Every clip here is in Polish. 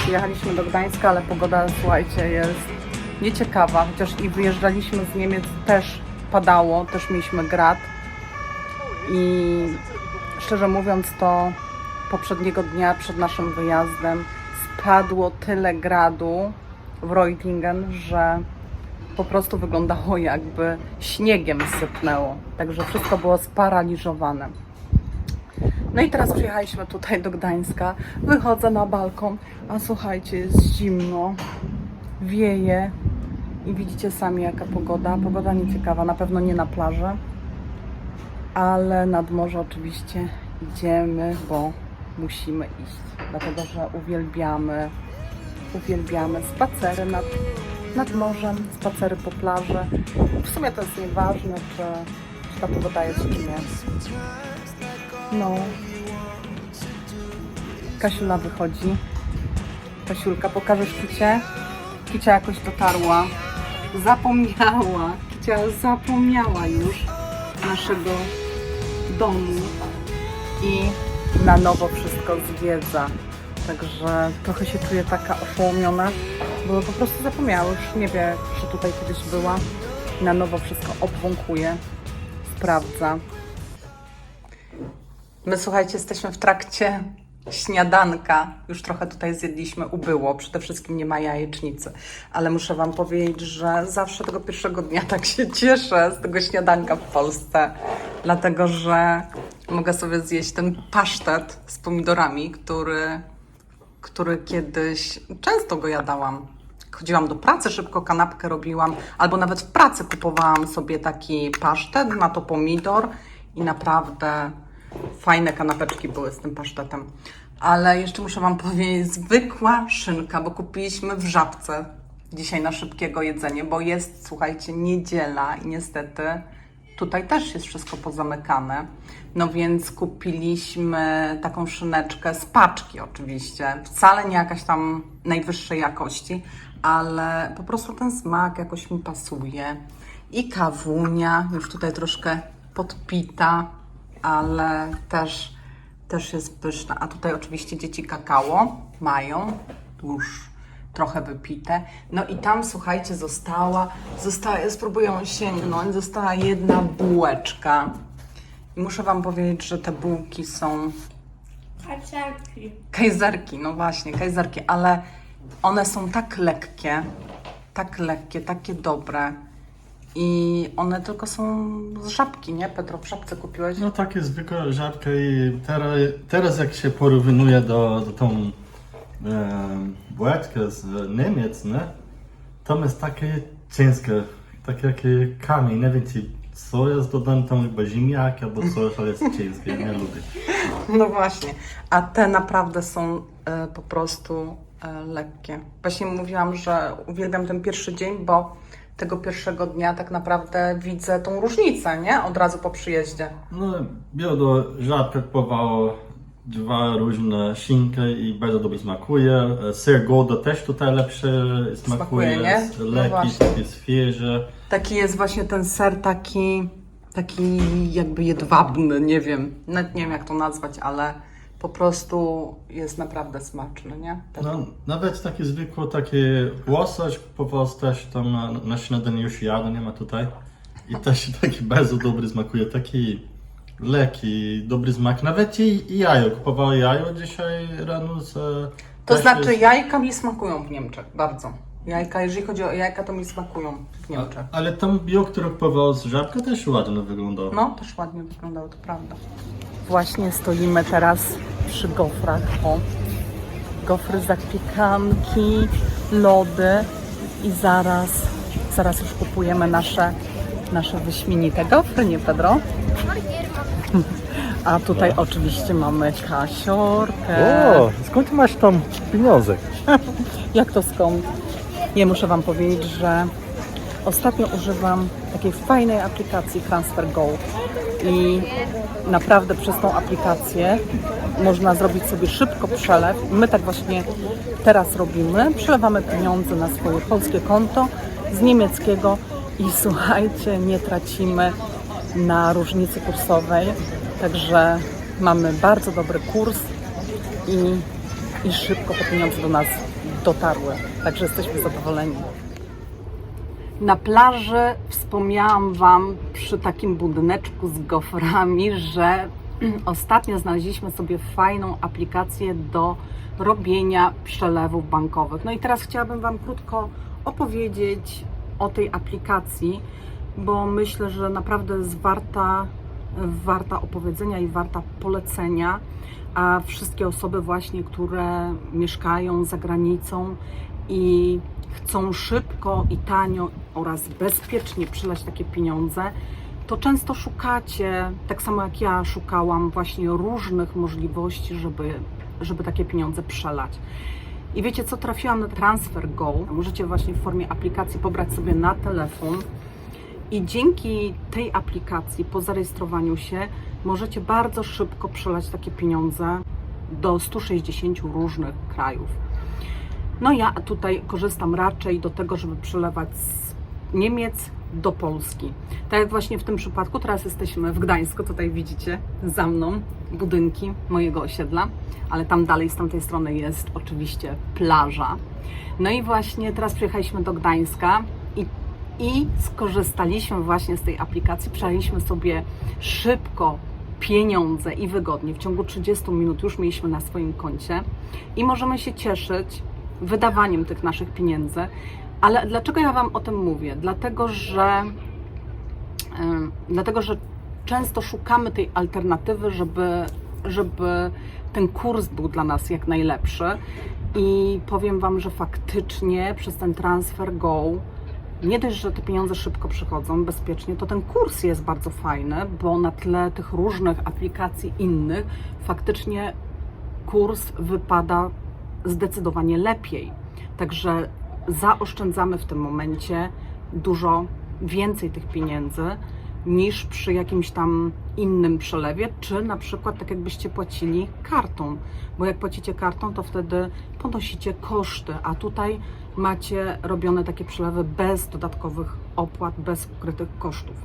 Przyjechaliśmy do Gdańska, ale pogoda, słuchajcie, jest nieciekawa. Chociaż i wyjeżdżaliśmy z Niemiec też padało, też mieliśmy grad. I szczerze mówiąc, to poprzedniego dnia przed naszym wyjazdem spadło tyle gradu w Reutlingen, że po prostu wyglądało jakby śniegiem sypnęło. Także wszystko było sparaliżowane. No i teraz przyjechaliśmy tutaj do Gdańska. Wychodzę na balkon, a słuchajcie, jest zimno, wieje i widzicie sami jaka pogoda. Pogoda nieciekawa, na pewno nie na plaży, ale nad morze oczywiście idziemy, bo musimy iść, dlatego że uwielbiamy, uwielbiamy spacery nad, nad morzem, spacery po plaży. W sumie to jest nieważne, czy, czy ta pogoda jest, czy nie. No. Kasiula wychodzi. Kasiulka, pokażesz Kicie? Kicia jakoś dotarła. Zapomniała. Kicia zapomniała już naszego domu i na nowo wszystko zwiedza. Także trochę się czuję taka oszołomiona, bo po prostu zapomniała. Już nie wie, że tutaj kiedyś była. Na nowo wszystko obwąchuje, sprawdza. My słuchajcie, jesteśmy w trakcie śniadanka. Już trochę tutaj zjedliśmy, ubyło. Przede wszystkim nie ma jajecznicy. Ale muszę Wam powiedzieć, że zawsze tego pierwszego dnia tak się cieszę z tego śniadanka w Polsce. Dlatego, że mogę sobie zjeść ten pasztet z pomidorami, który, który kiedyś często go jadałam. Chodziłam do pracy, szybko kanapkę robiłam, albo nawet w pracy kupowałam sobie taki pasztet, na to pomidor i naprawdę fajne kanapeczki były z tym pasztetem. Ale jeszcze muszę Wam powiedzieć, zwykła szynka, bo kupiliśmy w żabce dzisiaj na szybkiego jedzenie, bo jest, słuchajcie, niedziela i niestety tutaj też jest wszystko pozamykane. No więc kupiliśmy taką szyneczkę z paczki oczywiście. Wcale nie jakaś tam najwyższej jakości, ale po prostu ten smak jakoś mi pasuje. I kawunia, już tutaj troszkę podpita, ale też, też jest pyszna. A tutaj oczywiście dzieci kakao mają, już trochę wypite. No i tam, słuchajcie, została, została, ja spróbuję sięgnąć, została jedna bułeczka. I muszę Wam powiedzieć, że te bułki są Kaczarki. kajzerki, no właśnie, kajzerki, ale one są tak lekkie, tak lekkie, takie dobre. I one tylko są z żabki, nie? Petro, w żabce kupiłeś? No takie zwykłe żabka i teraz, teraz jak się porównuje do, do tą e, bułeczkę z Niemiec, nie? To jest takie ciężkie, takie jak kamień, nie wiem czy co jest dodane tam chyba ziemniak albo coś, ale jest ciężkie, nie lubię. No właśnie, a te naprawdę są e, po prostu e, lekkie. Właśnie mówiłam, że uwielbiam ten pierwszy dzień, bo tego pierwszego dnia tak naprawdę widzę tą różnicę, nie? Od razu po przyjeździe. No, ja do żabki kupowało dwa różne szynki i bardzo dobrze smakuje. Ser Gouda też tutaj lepsze smakuje, Smakuje, nie? jest No lekki, właśnie. taki świeży. Taki jest właśnie ten ser taki, taki jakby jedwabny, nie wiem, nawet nie wiem jak to nazwać, ale po prostu jest naprawdę smaczny, nie? Tak. No, nawet taki zwykły, taki łosoś kupował też tam na, na śniadanie już jadę, nie ma tutaj. I też taki bardzo dobry smakuje, taki lekki, dobry smak. Nawet i, i jajo, kupował jajo dzisiaj rano z... To znaczy jest- jajka mi smakują w Niemczech, bardzo. Jajka, jeżeli chodzi o jajka, to mi smakują w Niemczech. Ale tam bio, które kupował z żabka też ładnie wyglądało. No, też ładnie wyglądało, to prawda. Właśnie stoimy teraz przy gofrach. O, gofry, zapiekanki, lody i zaraz, zaraz już kupujemy nasze, nasze wyśmienite gofry, nie Pedro? A tutaj oczywiście mamy kasiorkę. O, skąd masz tam pieniądze? Jak to skąd? Nie muszę Wam powiedzieć, że ostatnio używam takiej fajnej aplikacji Transfer Go i naprawdę przez tą aplikację można zrobić sobie szybko przelew. My tak właśnie teraz robimy. Przelewamy pieniądze na swoje polskie konto z niemieckiego i słuchajcie, nie tracimy na różnicy kursowej. Także mamy bardzo dobry kurs i i szybko te pieniądze do nas dotarły. Także jesteśmy zadowoleni. Na plaży wspomniałam Wam przy takim budyneczku z goframi, że ostatnio znaleźliśmy sobie fajną aplikację do robienia przelewów bankowych. No i teraz chciałabym Wam krótko opowiedzieć o tej aplikacji, bo myślę, że naprawdę jest warta, warta opowiedzenia i warta polecenia. A wszystkie osoby właśnie, które mieszkają za granicą i chcą szybko i tanio oraz bezpiecznie przelać takie pieniądze, to często szukacie, tak samo jak ja szukałam właśnie różnych możliwości, żeby, żeby takie pieniądze przelać. I wiecie co, trafiłam na Transfer Go. Możecie właśnie w formie aplikacji pobrać sobie na telefon. I dzięki tej aplikacji, po zarejestrowaniu się, możecie bardzo szybko przelać takie pieniądze do 160 różnych krajów. No ja tutaj korzystam raczej do tego, żeby przelewać z Niemiec do Polski. Tak jak właśnie w tym przypadku, teraz jesteśmy w Gdańsku, tutaj widzicie za mną budynki mojego osiedla, ale tam dalej z tamtej strony jest oczywiście plaża. No i właśnie teraz przyjechaliśmy do Gdańska i, skorzystaliśmy właśnie z tej aplikacji, przelaliśmy sobie szybko pieniądze i wygodnie. W ciągu 30 minut już mieliśmy na swoim koncie i możemy się cieszyć wydawaniem tych naszych pieniędzy. Ale dlaczego ja Wam o tym mówię? Dlatego, że, dlatego, że często szukamy tej alternatywy, żeby, żeby ten kurs był dla nas jak najlepszy. I powiem Wam, że faktycznie przez ten transfer go nie dość, że te pieniądze szybko przychodzą bezpiecznie, to ten kurs jest bardzo fajny, bo na tle tych różnych aplikacji innych faktycznie kurs wypada zdecydowanie lepiej. Także zaoszczędzamy w tym momencie dużo więcej tych pieniędzy niż przy jakimś tam innym przelewie, czy na przykład tak jakbyście płacili kartą, bo jak płacicie kartą, to wtedy ponosicie koszty, a tutaj macie robione takie przelewy bez dodatkowych opłat, bez ukrytych kosztów.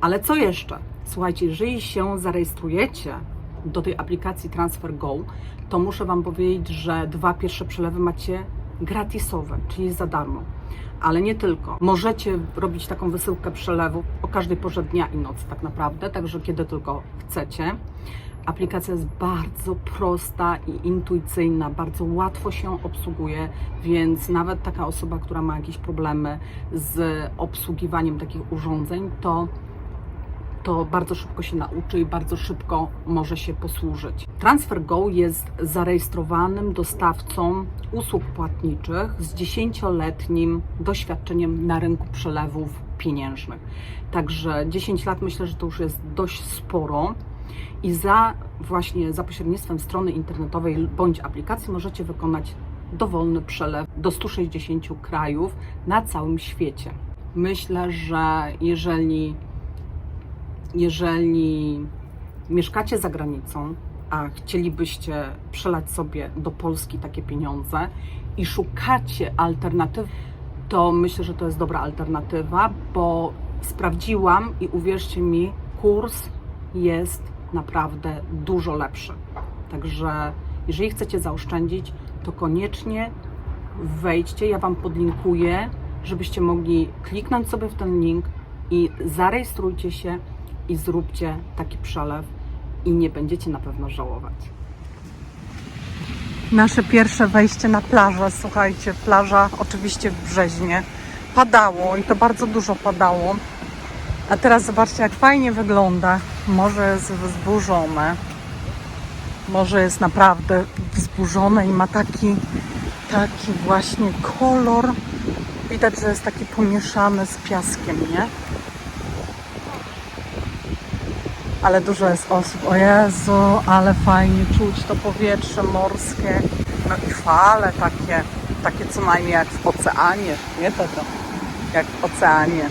Ale co jeszcze? Słuchajcie, jeżeli się zarejestrujecie do tej aplikacji Transfer Go, to muszę Wam powiedzieć, że dwa pierwsze przelewy macie gratisowe, czyli za darmo. Ale nie tylko. Możecie robić taką wysyłkę przelewów o każdej porze dnia i nocy tak naprawdę, także kiedy tylko chcecie. Aplikacja jest bardzo prosta i intuicyjna, bardzo łatwo się obsługuje, więc nawet taka osoba, która ma jakieś problemy z obsługiwaniem takich urządzeń, to to bardzo szybko się nauczy i bardzo szybko może się posłużyć. TransferGo jest zarejestrowanym dostawcą usług płatniczych z 10-letnim doświadczeniem na rynku przelewów pieniężnych. Także 10 lat myślę, że to już jest dość sporo. I za właśnie za pośrednictwem strony internetowej bądź aplikacji możecie wykonać dowolny przelew do 160 krajów na całym świecie. Myślę, że jeżeli jeżeli mieszkacie za granicą, a chcielibyście przelać sobie do Polski takie pieniądze i szukacie alternatyw, to myślę, że to jest dobra alternatywa, bo sprawdziłam i uwierzcie mi, kurs jest naprawdę dużo lepszy. Także jeżeli chcecie zaoszczędzić, to koniecznie wejdźcie, ja Wam podlinkuję, żebyście mogli kliknąć sobie w ten link i zarejestrujcie się i zróbcie taki przelew i nie będziecie na pewno żałować. Nasze pierwsze wejście na plażę, słuchajcie, plaża oczywiście w Brzeźnie. Padało i to bardzo dużo padało. A teraz zobaczcie, jak fajnie wygląda. Morze jest wzburzone. Morze jest naprawdę wzburzone i ma taki, taki właśnie kolor. Widać, że jest taki pomieszany z piaskiem, nie? Ale dużo jest osób. O Jezu, ale fajnie czuć to powietrze morskie. No i fale takie, takie co najmniej jak w oceanie. Nie to to, jak w oceanie.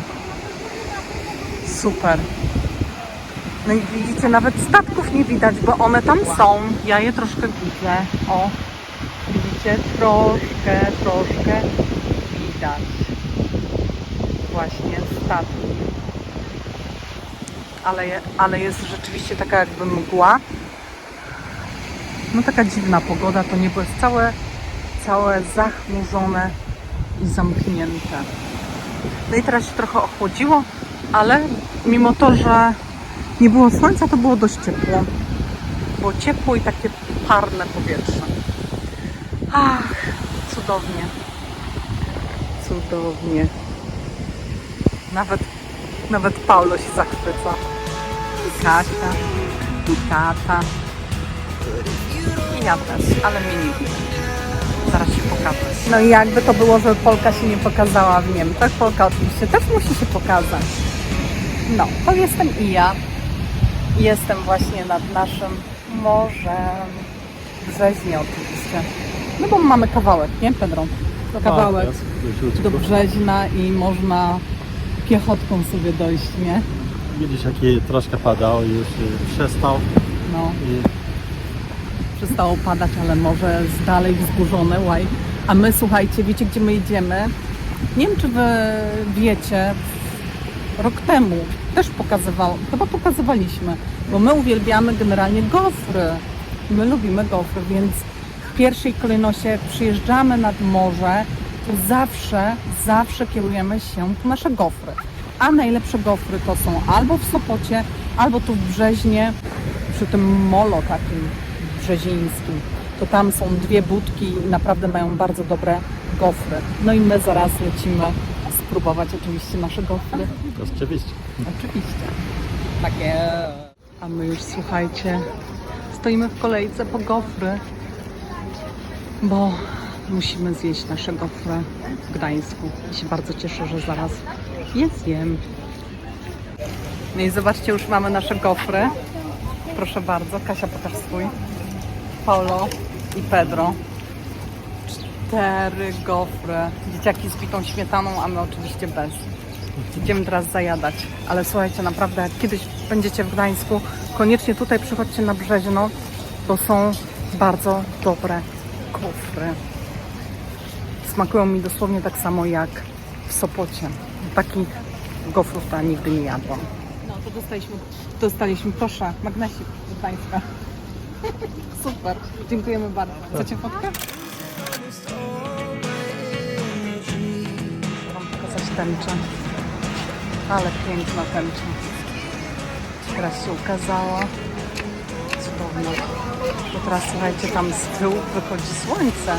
Super. No i widzicie, nawet statków nie widać, bo one tam są. Ja je troszkę widzę. O, widzicie, troszkę, troszkę widać. Właśnie statki ale, ale jest rzeczywiście taka jakby mgła. No taka dziwna pogoda, to niebo jest całe, całe zachmurzone i zamknięte. No i teraz się trochę ochłodziło, ale mimo to, że nie było słońca, to było dość ciepło. Było ciepło i takie parne powietrze. Ach, cudownie. Cudownie. Nawet, nawet Paulo się zachwyca. I Kasia, i tata. I ja też, ale mnie nie widać. Zaraz się pokażę. No i jakby to było, że Polka się nie pokazała w Niemczech. Polka oczywiście też musi się pokazać. No, to jestem i ja. Jestem właśnie nad naszym morzem. Brzeźnie oczywiście. No bo mamy kawałek, nie Pedro? Kawałek Tak, jest, jest do. Brzeźna i można piechotką sobie dojść, nie? Widzisz, jaki troszkę padał już y, przestał. No, I przestało padać, ale morze jest dalej wzburzone, łaj. A my, słuchajcie, wiecie gdzie my idziemy? Nie wiem, czy wy wiecie, rok temu też pokazywał, chyba pokazywaliśmy, bo my uwielbiamy generalnie gofry. My lubimy gofry, więc w pierwszej kolejności jak przyjeżdżamy nad morze, zawsze, zawsze kierujemy się po nasze gofry. A najlepsze gofry to są albo w Sopocie, albo tu w Brzeźnie, przy tym molo takim brzezińskim. To tam są dwie budki i naprawdę mają bardzo dobre gofry. No i my zaraz lecimy spróbować oczywiście nasze gofry. oczywiście. Oczywiście. Takie. A my już słuchajcie, stoimy w kolejce po gofry, bo musimy zjeść nasze gofry w Gdańsku. I się bardzo cieszę, że zaraz je zjem. No i zobaczcie, już mamy nasze gofry. Proszę bardzo, Kasia pokaż swój. Paulo i Pedro. Cztery gofry. Dzieciaki z bitą śmietaną, a my oczywiście bez. Idziemy teraz zajadać. Ale słuchajcie, naprawdę jak kiedyś będziecie w Gdańsku, koniecznie tutaj przychodźcie na Brzeźno, bo są bardzo dobre gofry. Smakują mi dosłownie tak samo jak w Sopocie. Takich ja nigdy nie jadłam. No to dostaliśmy, dostaliśmy proszę, magnesik z Gdańska. Super, dziękujemy bardzo. Chcecie fotkę? Chcę Wam pokazać tęczę. Ale piękna tęcza. Teraz się ukazała. Cudowna. To teraz słuchajcie, tam z tyłu wychodzi słońce.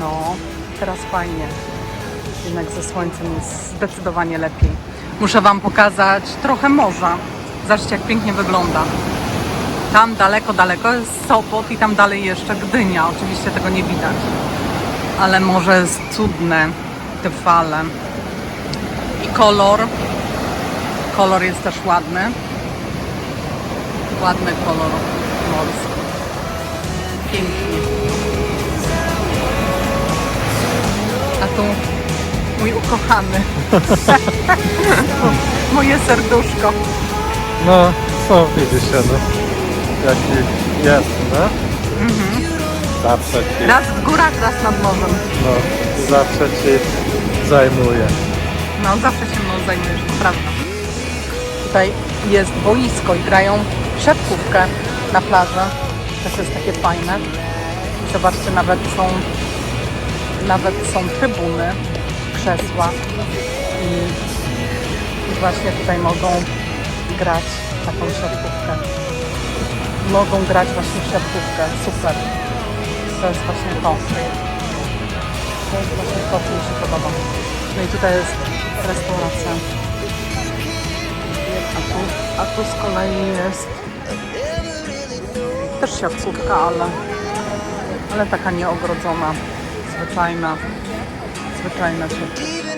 No, teraz fajnie. Jednak ze słońcem jest zdecydowanie lepiej. Muszę Wam pokazać trochę morza. Zobaczcie, jak pięknie wygląda. Tam daleko, daleko jest Sopot i tam dalej jeszcze Gdynia. Oczywiście tego nie widać. Ale morze jest cudne. Te fale. I kolor. Kolor jest też ładny. Ładny kolor morski. Pięknie. A tu mój ukochany. Moje serduszko. No, co widzicie, no. Jaki jest, no? Zawsze ci, Raz w górach, raz nad morzem. no, zawsze ci zajmuje. No, zawsze się mną zajmujesz, to prawda. Tutaj jest boisko i grają siatkówkę na plaży. Też jest takie fajne. I zobaczcie, nawet są, nawet są trybuny, krzesła i, właśnie tutaj mogą grać taką siatkówkę. Mogą grać właśnie w siatkówkę. Super. To jest właśnie to. To jest właśnie to, co mi się podoba. No i tutaj jest restauracja. A tu, a tu z kolei jest też siatkówka, ale, ale taka nieogrodzona, the time it's the time.